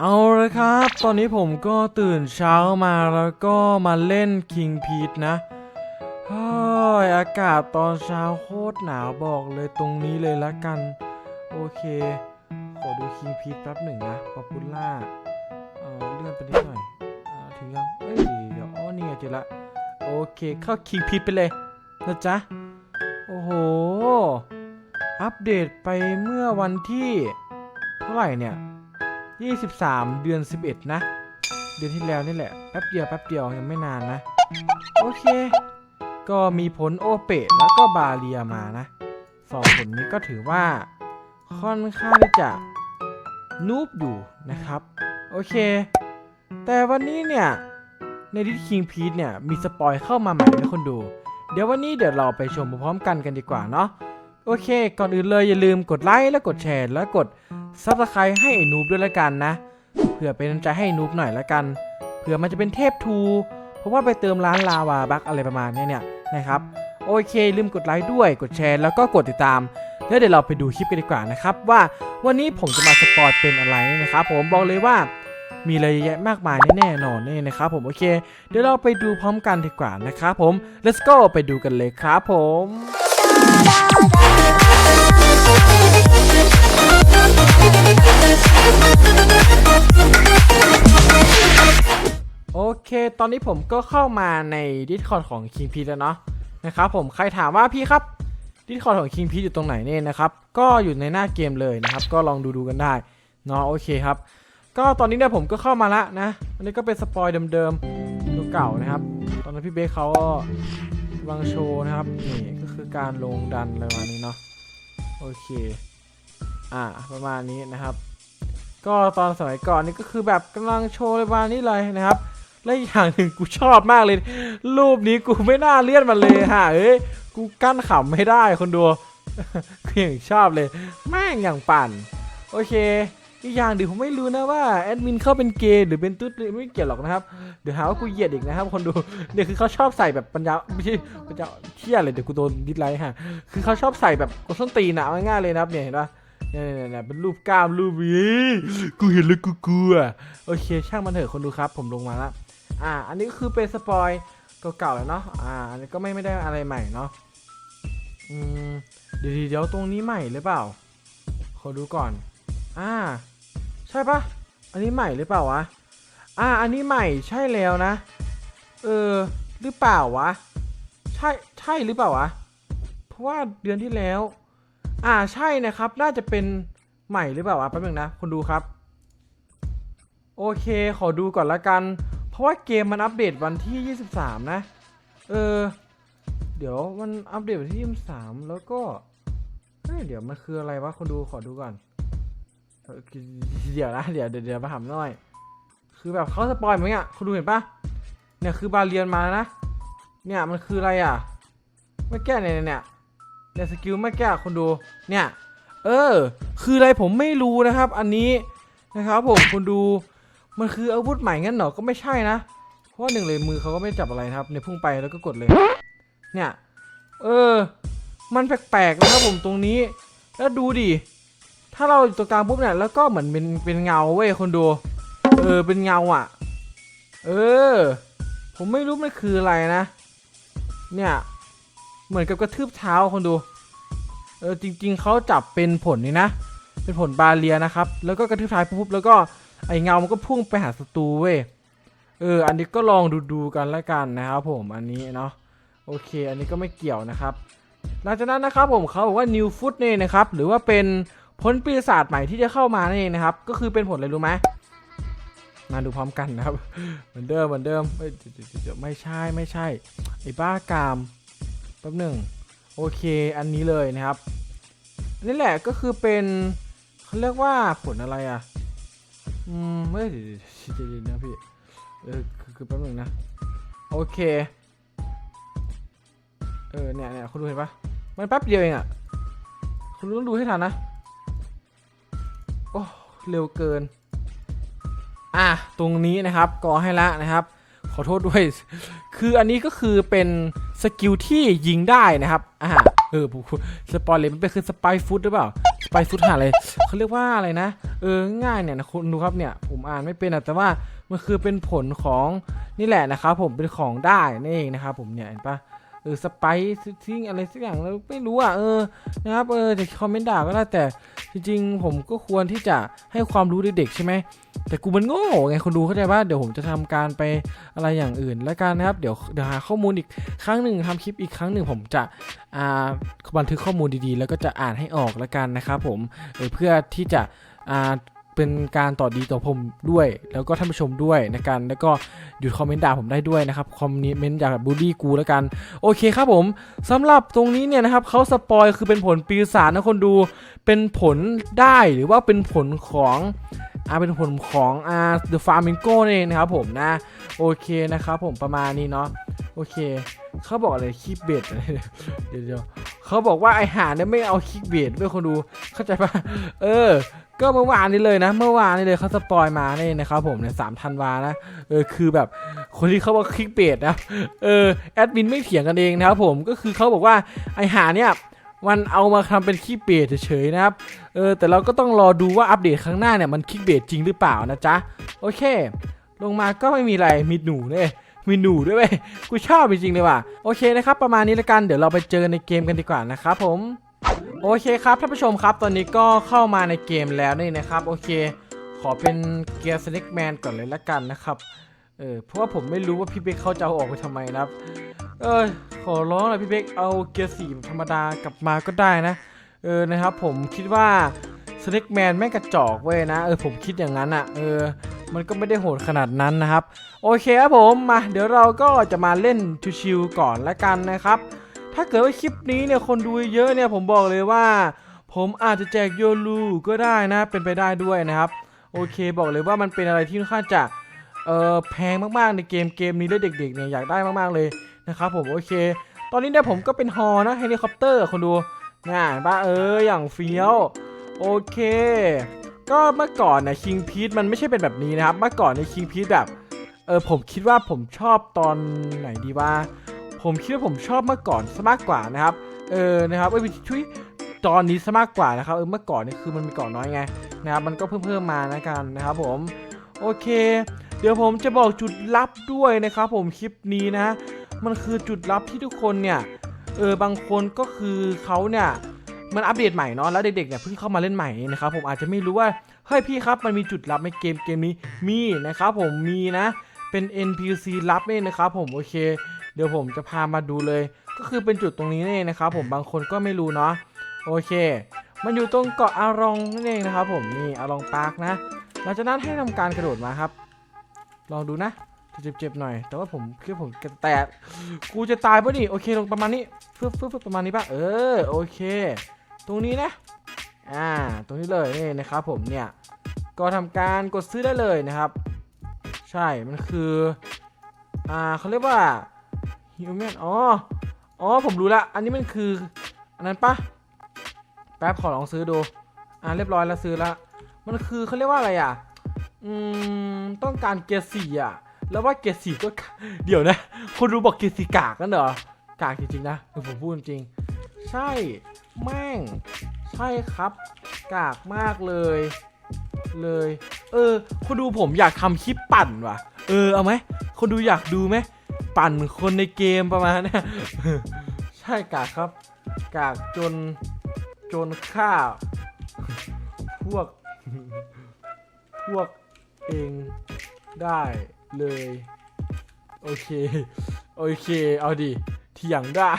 เอาละครับ ตอนนี้ผมก็ตื่นเช้ามาแล้วก็มาเล่น King p e t นะเฮ้ยอากาศตอนเช้าโคตรหนาวบอกเลยตรงนี้เลยละกัน โอเค ขอดู King p e t แป๊บหนึ่งนะป๊อปปูล่าเอ่อเลื่อนไปนิดหน่อยอ่าถึงยังเอ้ยเดี๋ยวอ๋อนี่ไงเจอละโอเคเข้า King p e t ไปเลยนะจ๊ะ โอ้โห อัปเดตไปเมื่อวันที่ เท่าไหร่เนี่ย 23 เดือน 11 นะ เดือนที่แล้วนี่แหละ แป๊บเดียวแป๊บเดียวยังไม่นานนะ โอเค ก็มีผลโอเปตแล้วก็บาเรียมานะสองผลนี้ก็ถือว่าค่อนข้างที่จะนูบอยู่นะครับ โอเค แต่วันนี้เนี่ยในดิสคิงพีทเนี่ยมีสปอยเข้ามาใหม่นะคนดู เดี๋ยววันนี้เดี๋ยวเราไปชมพร้อมกันกันดีกว่าเนาะโอเค ก่อนอื่นเลยอย่าลืมกดไลค์และกดแชร์และกด ซับสไครต์ให้ไอ้นูบด้วยละกันนะเผื่อเป็นใจให้นูบหน่อยละกันเผื่อมันจะเป็นเทพทู เพราะว่าไปเติมร้านลาวาบักอะไรประมาณเนี้ยเนี่ยนะครับ โอเค ลืมกดไลค์ด้วย กดแชร์แล้วก็กดติดตาม แล้วเดี๋ยวเราไปดูคลิปกันดีกว่านะครับ ว่าวันนี้ผมจะมาสปอยเป็นอะไรนะครับ ผมบอกเลยว่ามีอะไรเยอะแยะมากมายแน่นอนนี่นะครับผมโอเค เดี๋ยวเราไปดูพร้อมกันดีกว่านะครับผม let's go ไปดูกันเลยครับผม โอเค ตอนนี้ผมก็เข้ามาใน Discord ของ King p แล้วเนาะนะครับผมใครถามว่าพี่ครับ Discord ของ King p อยู่ตรงไหนเนี่ยนะครับ ก็อยู่ในหน้าเกมเลยนะครับ ก็ลองดูดูกันได้เนาะโอเคครับ ก็ตอนนี้เนี่ยผมก็เข้ามาละนะอันนี้ก็เป็นสปอยเดิมๆดูเก่านะครับ ตอนนั้นพี่เบคเขาก็กำลังโชว์นะครับนี่ก็คือการลงดันอะไรประมาณนี้เนาะโอเค อ่าประมาณนี้นะครับ ก็ตอนสมัยก่อนนี่ก็คือแบบกำลังโชว์อะไรประมาณนี้เลยนะครับและอีกอย่างหนึ่งกูชอบมากเลย รูปนี้กูไม่น่าเลื่อนมันเลยฮะเอ้ยกูกั้นขำไม่ได้คนดูกูอย่างชอบเลย แม่งอย่างปั่น โอเคอีกอย่างเดี๋ยวผมไม่รู้นะว่าแอดมินเขาเป็นเกย์หรือเป็นตุ๊ดไม่เกี่ยวหรอกนะครับเดี๋ยวหาว่ากูเหยียดอีกนะครับคนดูเดี๋ยวคือเขาชอบใส่แบบปัญญาไม่ใช่ปัญญาเที่ยเลยเดี๋ยวกูโดนดิสไลค์ฮะคือเขาชอบใส่แบบกดส้นตีนหนาง่ายๆเลยนะครับเนี่ยเห็นปะ เนี่ยเนี่ยเป็นรูปกล้ามรูปวีกูเห็นแล้วกูกลัวโอเค ช่างมันเถอะคนดูครับ ผมลงมาละอ่า อันนี้ก็คือเป็นสปอยเก่าๆแล้วเนาะอ่า อันนี้ก็ไม่ไม่ได้อะไรใหม่เนาะอืมเดี๋ยวเดี๋ยวตรงนี้ใหม่หรือเปล่า ขอดูก่อน อ่า ใช่ปะอันนี้ใหม่หรือเปล่าวะอ่า อันนี้ใหม่ใช่แล้วนะ เออ หรือเปล่าวะ ใช่ใช่หรือเปล่าวะ เพราะว่าเดือนที่แล้ว อ่าใช่นะครับ น่าจะเป็นใหม่หรือเปล่าวะแป๊บนึงนะคนดูครับ โอเค ขอดูก่อนละกัน เพราะว่าเกมมันอัปเดตวันที่ 23 นะ เออ เดี๋ยวมันอัปเดตวันที่ 23 แล้วก็เฮ้ยเดี๋ยวมันคืออะไรวะคนดูขอดูก่อน เดี๋ยวนะ เดี๋ยวเดี๋ยวมาถามหน่อย คือแบบเขาสปอยล์มั้งอะคุณดูเห็นปะเนี่ยคือบาเรียนมานะ เนี่ยมันคืออะไรอะไม่แก้เนี่ยเนี่ย เนี่ยสกิลไม่แก้คุณดูเนี่ยเออ คืออะไรผมไม่รู้นะครับ อันนี้นะครับผมคุณดูมันคืออาวุธใหม่งั้นเหรอก็ไม่ใช่นะ เพราะหนึ่งเลยมือเขาก็ไม่จับอะไรนะครับเนี่ยพุ่งไปแล้วก็กดเลย เนี่ยเออ มันแปลกๆนะครับผมตรงนี้ แล้วดูดิถ้าเราอยู่ตรงกลางปุ๊บเนี่ยแล้วก็เหมือนเป็นเป็นเงาเว้ยคนดู เออเป็นเงาอะ เออ ผมไม่รู้มันคืออะไรนะ เนี่ย เหมือนกับกระทืบเท้าคนดู เออจริง ๆเขาจับเป็นผลนี่นะ เป็นผลบาเลียนะครับ แล้วก็กระทืบท้ายปุ๊บแล้วก็ไอเงามันก็พุ่งไปหาศัตรูเว้ย เออ อันนี้ก็ลองดูดูๆกันล้วกันนะครับผม อันนี้เนาะ โอเค อันนี้ก็ไม่เกี่ยวนะครับ หลังจากนั้นนะครับผมเขาบอกว่า new foot นี่นะครับ หรือว่าเป็นผลปีศาจใหม่ที่จะเข้ามานั่นเองนะครับ ก็คือเป็นผลอะไรรู้ไหมมาดูพร้อมกันนะครับ เหมือนเดิมเหมือนเดิมเอ้ยเดี๋ยวเดี๋ยวเดี๋ยวไม่ใช่ไม่ใช่ ไอ้บ้ากาม ป๊บหนึ่งโอเคอันนี้เลยนะครับนี่แหละก็คือเป็นเขาเรียกว่าผลอะไรอะอืมเดี๋ยเดี๋ยวเดี๋ยวนะพี่เออคือแป๊บหนึ่งนะโอเคเออเนี่ยเนี่ยคุณดูเห็นปะมันแป๊บเดียวเองอะคุณต้องดูให้ทันนะโอ้เร็วเกิน อะตรงนี้นะครับกอให้ละนะครับ ขอโทษด้วย คืออันนี้ก็คือเป็น กิลที่ยิงได้นะครับ อ่า เออสปอยเลยมันเป็นคือสไปฟุตหรือเปล่าสไปฟุตหาอะไรเขาเรียกว่าอะไรนะ เออ ง่ายเนี่ยนะคุณดูครับเนี่ย ผมอ่านไม่เป็นอะแต่ว่ามันคือเป็นผลของนี่แหละนะครับผมเป็นของได้นี่เองนะครับผมเนี่ยเห็นปะ เออสไปซิ่งอะไรสักอย่างแล้วไม่รู้อะเออนะครับเออจะคอมเมนต์ด่าก็ได้แต่จริงๆ ผมก็ควรที่จะให้ความรู้เด็กๆใช่ไหมแต่กูมันโง่ไงคนดูเข้าใจว่าเดี๋ยวผมจะทำการไปอะไรอย่างอื่นแล้วกันนะครับเดี๋ยวเดี๋ยวหาข้อมูลอีกครั้งหนึ่งทำคลิปอีกครั้งหนึ่งผมจะอ่าบันทึกข้อมูลดีๆ แล้วก็จะอ่านให้ออกแล้วกันนะครับผมเออเพื่อที่จะอ่า เป็นการต่อดีต่อผมด้วย แล้วก็ท่านผู้ชมด้วยนะกันแล้วก็หยุดคอมเมนต์ด่าผมได้ด้วยนะครับคอมเมนต์อยากบูลลี่กูแล้วกันโอเคครับผมสำหรับตรงนี้เนี่ยนะครับเขาสปอยคือเป็นผลปีศาจนะคนดูเป็นผลได้หรือว่าเป็นผลของอ่าเป็นผลของอ่า The Flamingo นั่นเองนะครับผมนะโอเคนะครับผมประมาณนี้เนาะโอเค เขาบอกอะไรคิกเบดเดี๋ยวเดี๋ยวเขาบอกว่าไอหาเนี่ยไม่เอาคิกเบดด้วยคนดูเข้าใจปะเออ ก็เมื่อวานนี้เลยนะ เมื่อวานนี้เลยเขาสปอยมานี่นะครับผมเนี่ยสามธันวานะเออคือแบบคนที่เขาบอกคลิกเบดนะเออแอดมินไม่เถียงกันเองนะครับผมก็คือเขาบอกว่าไอหาเนี่ยมันเอามาทำเป็นคลิกเบสเฉยๆนะครับ เออ แต่เราก็ต้องรอดูว่าอัปเดตครั้งหน้าเนี่ยมันคลิกเบสจริงหรือเปล่านะจ๊ะ โอเค ลงมาก็ไม่มีอะไรมีหนูเนี่ย มีหนูด้วยเว้ยกูชอบจริงๆเลยว่ะโอเคนะครับประมาณนี้ละกันเดี๋ยวเราไปเจอในเกมกันดีกว่านะครับผมโอเคครับท่านผู้ชมครับ ตอนนี้ก็เข้ามาในเกมแล้วนี่นะครับ โอเค ขอเป็นเกียร์สเน็กแมนก่อนเลยละกันนะครับเออเพราะว่าผมไม่รู้ว่าพี่เบคเขาจะเอาออกไปทำไมนะครับ เออขอร้องเลยพี่เบคเอาเกียร์สี่ธรรมดากลับมาก็ได้นะ เออนะครับ ผมคิดว่าสเน็กแมนแม่งกระจอกเว้ยนะเออผมคิดอย่างนั้นอะ่ะเออ มันก็ไม่ได้โหดขนาดนั้นนะครับ โอเคครับผมมาเดี๋ยวเราก็จะมาเล่นชิวๆก่อนละกันนะครับ ถ้าเกิดว่าคลิปนี้เนี่ยคนดูเยอะเนี่ยผมบอกเลยว่า ผมอาจจะแจกโยลูก็ได้นะเป็นไปได้ด้วยนะครับ โอเคบอกเลยว่ามันเป็นอะไรที่ค่อนข้างจะเออแพงมากๆในเกมเกมนี้แล้วเด็กๆเนี่ยอยากได้มากๆเลยนะครับผมโอเค ตอนนี้เนี่ยผมก็เป็นฮอนะเฮลิคอปเตอร์คนดูง่ายป้าเอออย่างเฟี้ยวโอเค ก็เมื่อก่อนนะคิงพีทมันไม่ใช่เป็นแบบนี้นะครับ เมื่อก่อนในคิงพีทแบบเออผมคิดว่าผมชอบตอนไหนดีว่า ผมคิดว่าผมชอบเมื่อก่อนซะมากกว่านะครับ เออนะครับเอ้ยชุยตอนนี้ซะมากกว่านะครับเออเมื่อก่อนนี่คือมันมีเก่อนน้อยไงนะครับมันก็เพิ่มเพิ่มมานะกันนะครับผมโอเค เดี๋ยวผมจะบอกจุดลับด้วยนะครับผมคลิปนี้นะ มันคือจุดลับที่ทุกคนเนี่ยเออบางคนก็คือเขาเนี่ย มันอัปเดตใหม่เนาะแล้วเด็กๆเนี่ยเพิ่งเข้ามาเล่นใหม่นะครับผมอาจจะไม่รู้ว่าเฮ้ยพี่ครับมันมีจุดลับในเกมเกมนี้มีนะครับผมมีนะเป็น NPC ลับนี่นะครับผมโอเค เดี๋ยวผมจะพามาดูเลย ก็คือเป็นจุดตรงนี้นี่เองนะครับผมบางคนก็ไม่รู้เนาะโอเค มันอยู่ตรงเกาะอารองนั่นเองนะครับผมนี่อารองปาร์คนะหลังจากนั้นให้ทำการกระโดดมาครับ ลองดูนะเจ็บๆหน่อย แต่ว่าผมคิดผมแตกกูจะตายปะนี่โอเคลงประมาณนี้ฟึบฟึบประมาณนี้ปะเออโอเค ตรงนี้นะ อ่า ตรงนี้เลยนี่นะครับผมเนี่ย ก็ทำการกดซื้อได้เลยนะครับ ใช่ มันคือ อ่าเขาเรียกว่า human อ๋อ อ๋อ ผมรู้ละ อันนี้มันคือ อันนั้นปะแป๊บขอลองซื้อดู อ่า เรียบร้อยแล้วซื้อละ มันคือเขาเรียกว่าอะไรอะ อืม ต้องการเกียร์สี่อะ แล้วว่าเกียร์สี่ก็ เดี๋ยวนะ คนรู้บอกเกียร์สี่กากกันเหรอ กากจริงๆนะเออผมพูดจริง ใช่ แม่ง ใช่ครับ กากมากเลย เลย เออ คนดูผมอยากทำคลิปปั่นว่ะ เออ เอาไหม คนดูอยากดูไหม ปั่นคนในเกมประมาณนี้ใช่กากครับ กากจน จนข้าพวก พวกเองได้เลย โอเค โอเค เอาดิเถียงได้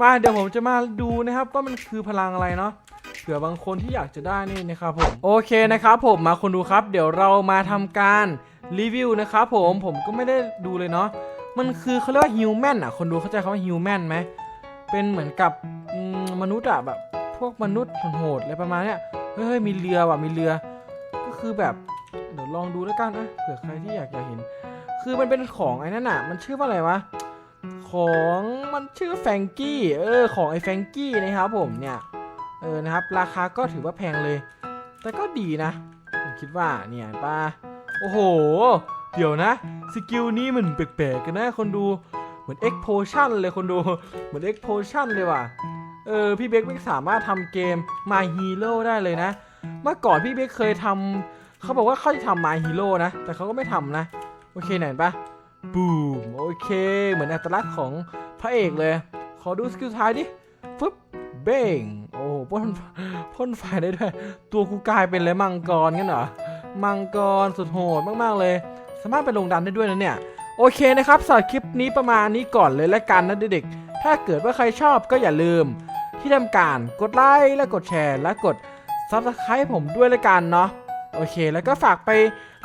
มาเดี๋ยวผมจะมาดูนะครับว่ามันคือพลังอะไรเนาะเผื่อบางคนที่อยากจะได้นี่นะครับผมโอเคนะครับผมมาคนดูครับเดี๋ยวเรามาทำการรีวิวนะครับผมผมก็ไม่ได้ดูเลยเนาะมันคือเขาเรียกว่าฮิวแมนอะคนดูเข้าใจคำว่าฮิวแมนไหมเป็นเหมือนกับมนุษย์อะแบบพวกมนุษย์โหดอะไรประมาณเนี้ยเฮ้ยมีเรือว่ะมีเรือ ก็คือแบบเดี๋ยวลองดูแล้วกันนะเผื่อใครที่อยากจะเห็น คือมันเป็นของไอ้นั่นน่ะ มันชื่อว่าอะไรวะ ของมันชื่อแฟงกี้เออของไอ้แฟงกี้นะครับผมเนี่ยเออนะครับราคาก็ถือว่าแพงเลย แต่ก็ดีนะผมคิดว่าเนี่ยป้าโอ้โห เดี๋ยวนะสกิลนี้มันแปลกๆกันนะคนดูเหมือน X Potion เลยคนดูเหมือน X Potion เลยว่ะเออพี่เบคไม่สามารถทำเกม My Hero ได้เลยนะ เมื่อก่อนพี่เบคเคยทำเขาบอกว่าเขาจะทำ My Hero นะ แต่เขาก็ไม่ทำนะ โอเคไหนปะ บูมโอเค เหมือนอัตลักษณ์ของพระเอกเลย ขอดูสกิลท้ายดิฟึบเบ้งโอ้พ่นพ่นไฟได้ด้วย ตัวกูกลายเป็นเลยมังกรกันเหรอ มังกรสุดโหดมากๆเลย สามารถไปลงดันได้ด้วยนะเนี่ย โอเคนะครับสำหรับคลิปนี้ประมาณนี้ก่อนเลยและกันนะเด็กๆ ถ้าเกิดว่าใครชอบก็อย่าลืม ที่ทำการกดไลค์และกดแชร์และกด Subscribe ผมด้วยละกันเนาะ โอเค แล้วก็ฝากไป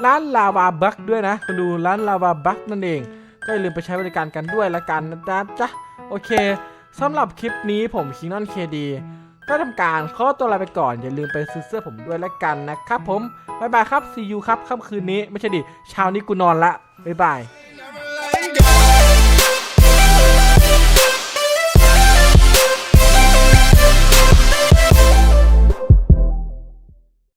ร้านลาวาบักด้วยนะมาดูร้านลาวาบักนั่นเอง ก็อย่าลืมไปใช้บริการกันด้วยละกันนะจ๊ะโอเคสำหรับคลิปนี้ผมคิงนอนเคดีก็ทำการขอตัวลาไปก่อน อย่าลืมไปซื้อเสื้อผมด้วยละกันนะครับผม บ๊ายบายครับซียูครับค่ำคืนนี้ไม่ใช่ดิเช้านี้กูนอนละ บ๊ายบาย